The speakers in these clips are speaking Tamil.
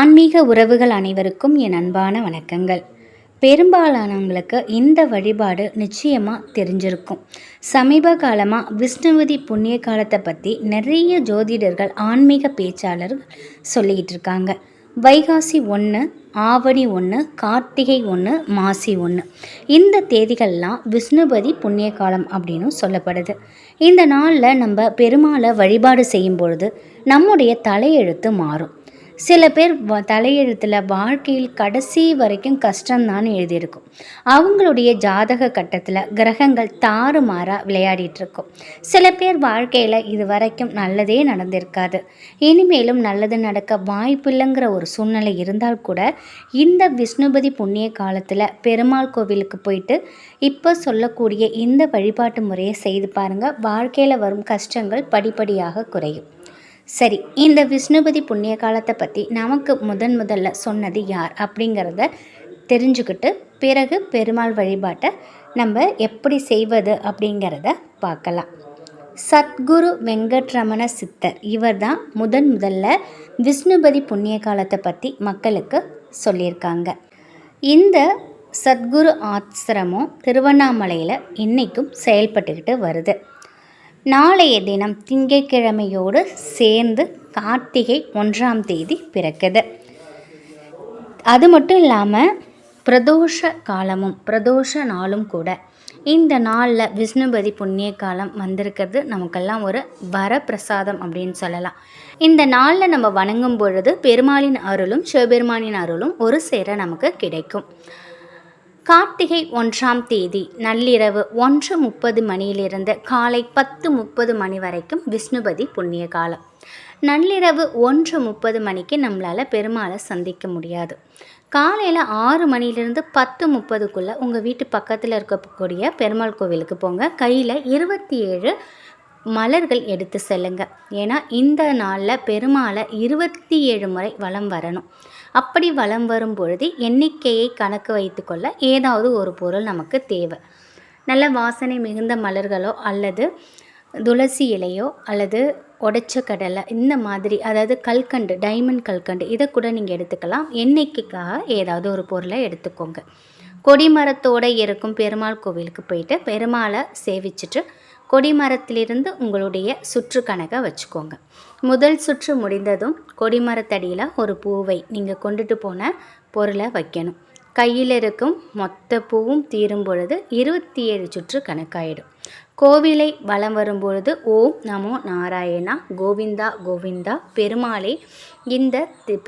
ஆன்மீக உறவுகள் அனைவருக்கும் என் அன்பான வணக்கங்கள். பெரும்பாலானவங்களுக்கு இந்த வழிபாடு நிச்சயமாக தெரிஞ்சிருக்கும். சமீப காலமாக விஷ்ணுவதி புண்ணிய காலத்தை பற்றி நிறைய ஜோதிடர்கள் ஆன்மீக பேச்சாளர்கள் சொல்லிக்கிட்டு இருக்காங்க. வைகாசி ஒன்று ஆவணி ஒன்று கார்த்திகை ஒன்று மாசி ஒன்று இந்த தேதிகள்லாம் விஷ்ணுபதி புண்ணிய காலம் அப்படின்னு சொல்லப்படுது. இந்த நாளில் நம்ம பெருமாளை வழிபாடு செய்யும் பொழுது நம்முடைய தலையெழுத்து மாறும். சில பேர் வ தலையெழுத்தில் வாழ்க்கையில் கடைசி வரைக்கும் கஷ்டம்தான் எழுதியிருக்கும். அவங்களுடைய ஜாதக கட்டத்தில் கிரகங்கள் தாறுமாறாக விளையாடிட்டுருக்கும். சில பேர் வாழ்க்கையில் இது வரைக்கும் நல்லதே நடந்திருக்காது. இனிமேலும் நல்லது நடக்க வாய்ப்பில்லைங்கிற ஒரு சூழ்நிலை இருந்தால் கூட இந்த விஷ்ணுபதி புண்ணிய காலத்தில் பெருமாள் கோவிலுக்கு போயிட்டு இப்போ சொல்லக்கூடிய இந்த வழிபாட்டு முறையை செய்து பாருங்கள் வாழ்க்கையில் வரும் கஷ்டங்கள் படிப்படியாக குறையும். சரி இந்த விஷ்ணுபதி புண்ணிய காலத்தை பற்றி நமக்கு முதன் முதல்ல சொன்னது யார் அப்படிங்கிறத தெரிஞ்சுக்கிட்டு பிறகு பெருமாள் வழிபாட்டை நம்ம எப்படி செய்வது அப்படிங்கிறத பார்க்கலாம். சத்குரு வெங்கட்ரமண சித்தர் இவர் தான் முதன் முதல்ல விஷ்ணுபதி புண்ணிய காலத்தை பற்றி மக்களுக்கு சொல்லியிருக்காங்க. இந்த சத்குரு ஆசிரமம் திருவண்ணாமலையில் இன்றைக்கும் செயல்பட்டுக்கிட்டு வருது. நாளைய தினம் திங்கட்கிழமையோடு சேர்ந்து கார்த்திகை ஒன்றாம் தேதி பிறக்குது. அது மட்டும் இல்லாமல் பிரதோஷ காலமும் பிரதோஷ நாளும் கூட இந்த நாளில் விஷ்ணுபதி புண்ணிய காலம் வந்திருக்கிறது. நமக்கெல்லாம் ஒரு வரப்பிரசாதம் அப்படின்னு சொல்லலாம். இந்த நாளில் நம்ம வணங்கும் பொழுது பெருமாளின் அருளும் சிவபெருமானின் அருளும் ஒரு சேர நமக்கு கிடைக்கும். கார்த்திகை ஒன்றாம் தேதி நள்ளிரவு ஒன்று முப்பது மணியிலிருந்து காலை பத்து முப்பது மணி வரைக்கும் விஷ்ணுபதி புண்ணிய காலம். நள்ளிரவு ஒன்று முப்பது மணிக்கு நம்மளால் பெருமாளை சந்திக்க முடியாது. காலையில் ஆறு மணிலிருந்து பத்து முப்பதுக்குள்ளே உங்கள் வீட்டு பக்கத்தில் இருக்கக்கூடிய பெருமாள் கோவிலுக்கு போங்க. கையில் இருபத்தி ஏழு மலர்கள் எடுத்து செல்லுங்க. ஏன்னா இந்த நாளில் பெருமாளை இருபத்தி ஏழு முறை வலம் வரணும். அப்படி வலம் வரும் பொழுது எண்ணிக்கையை கணக்கு வைத்துக்கொள்ள ஏதாவது ஒரு பொருள் நமக்கு தேவை. நல்ல வாசனை மிகுந்த மலர்களோ அல்லது துளசி இலையோ அல்லது உடைச்ச கடலை இந்த மாதிரி அதாவது கல்கண்டு டைமண்ட் கல்கண்டு இதை கூட நீங்கள் எடுத்துக்கலாம். எண்ணெய்க்காக ஏதாவது ஒரு பொருளை எடுத்துக்கோங்க. கொடிமரத்தோடு இருக்கும் பெருமாள் கோவிலுக்கு போயிட்டு பெருமாளை சேவிச்சுட்டு கொடிமரத்திலிருந்து உங்களுடைய சுற்று கணக்கை வச்சுக்கோங்க. முதல் சுற்று முடிந்ததும் கொடிமரத்தடியில் ஒரு பூவை நீங்கள் கொண்டுட்டு போன பொருளை வைக்கணும். கையில் இருக்கும் மொத்த பூவும் தீரும் பொழுது இருபத்தி ஏழு சுற்று கணக்காயிடும். கோவிலை வலம் வரும்பொழுது ஓம் நமோ நாராயணா கோவிந்தா கோவிந்தா பெருமாளே இந்த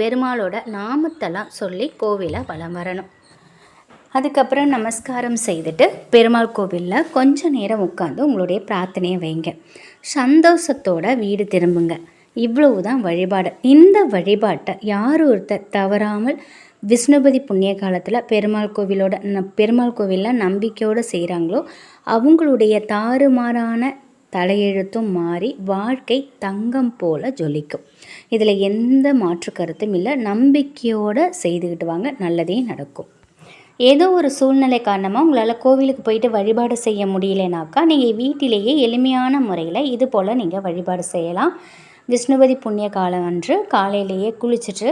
பெருமாளோட நாமத்தெல்லாம் சொல்லி கோவிலை வலம் வரணும். அதுக்கப்புறம் நமஸ்காரம் செய்துட்டு பெருமாள் கோவிலில் கொஞ்சம் நேரம் உட்காந்து உங்களுடைய பிரார்த்தனையை வைங்க. சந்தோஷத்தோட வீடு திரும்புங்க. இவ்வளவு தான் வழிபாடு. இந்த வழிபாட்டை யார் ஒருத்தர் தவறாமல் விஷ்ணுபதி புண்ணிய காலத்தில் பெருமாள் கோவிலோட ந பெருமாள் கோவிலில் நம்பிக்கையோடு செய்கிறாங்களோ அவங்களுடைய தாறுமாறான தலையெழுத்தும் மாறி வாழ்க்கை தங்கம் போல ஜொலிக்கும். இதில் எந்த மாற்று கருத்தும் இல்லை. நம்பிக்கையோடு செய்துக்கிட்டு வாங்க. நல்லதே நடக்கும். ஏதோ ஒரு சூழ்நிலை காரணமாக உங்களால் கோவிலுக்கு போயிட்டு வழிபாடு செய்ய முடியலனாக்கா நீங்கள் வீட்டிலேயே எளிமையான முறையில் இது போல் நீங்கள் வழிபாடு செய்யலாம். விஷ்ணுபதி புண்ணிய காலம் அன்று காலையிலேயே குளிச்சுட்டு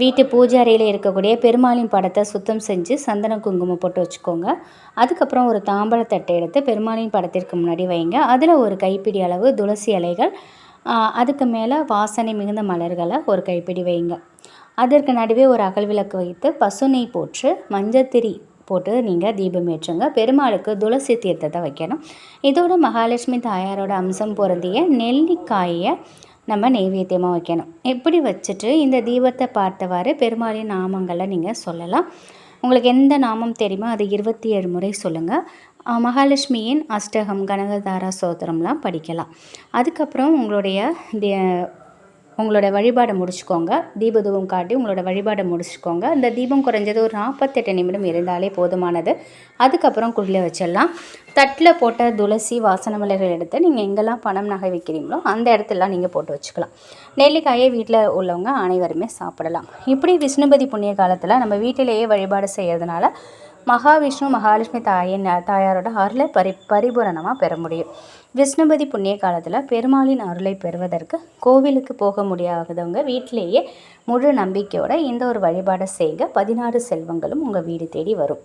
வீட்டு பூஜை அறையில் இருக்கக்கூடிய பெருமாளின் படத்தை சுத்தம் செஞ்சு சந்தன குங்குமம் போட்டு வச்சுக்கோங்க. அதுக்கப்புறம் ஒரு தாம்பழத்தட்டை எடுத்து பெருமாளின் படத்திற்கு முன்னாடி வைங்க. அதில் ஒரு கைப்பிடி அளவு துளசி இலைகள் அதுக்கு மேலே வாசனை மிகுந்த மலர்களை ஒரு கைப்பிடி வைங்க. அதற்கு நடுவே ஒரு அகல் விளக்கு வைத்து பசுனை போற்று போட்டு மஞ்சத்திரி போட்டு நீங்கள் தீபம் ஏற்றுங்க. பெருமாளுக்கு துளசி தீர்த்தத்தை வைக்கணும். இதோட மகாலட்சுமி தாயாரோட அம்சம் பொருந்திய நெல்லிக்காயை நம்ம நெய்வேத்தியமாக வைக்கணும். எப்படி வச்சுட்டு இந்த தீபத்தை பார்த்தவாறு பெருமாளின் நாமங்களை நீங்கள் சொல்லலாம். உங்களுக்கு எந்த நாமம் தெரியுமோ அது இருபத்தி ஏழு முறை சொல்லுங்கள் மகாலட்சுமியின் அஷ்டகம் கனகதாரா சோத்திரம்லாம் படிக்கலாம். அதுக்கப்புறம் உங்களுடைய உங்களோட வழிபாடை முடிச்சுக்கோங்க. தீபதூபம் காட்டி உங்களோட வழிபாடை முடிச்சுக்கோங்க. இந்த தீபம் குறைஞ்சது ஒரு நாற்பத்தெட்டு நிமிடம் இருந்தாலே போதுமானது. அதுக்கப்புறம் குடில வச்சிடலாம். தட்டில் போட்ட துளசி வாசன மலர்கள் எடுத்து நீங்கள் எங்கெல்லாம் பணம் நகை வைக்கிறீங்களோ அந்த இடத்துலலாம் நீங்கள் போட்டு வச்சுக்கலாம். நெல்லிக்காயை வீட்டில் உள்ளவங்க அனைவருமே சாப்பிடலாம். இப்படி விஷ்ணுபதி புண்ணிய காலத்தில் நம்ம வீட்டிலேயே வழிபாடு செய்கிறதுனால மகாவிஷ்ணு மகாலட்சுமி தாயின் தாயாரோட அருளை பரி பரிபூரணமாக பெற முடியும். விஷ்ணுபதி புண்ணிய காலத்தில் பெருமாளின் அருளை பெறுவதற்கு கோவிலுக்கு போக முடியாதவங்க வீட்டிலேயே முழு நம்பிக்கையோட இந்த ஒரு வழிபாடை செய்க பதினாறு செல்வங்களும் உங்கள் வீடு தேடி வரும்.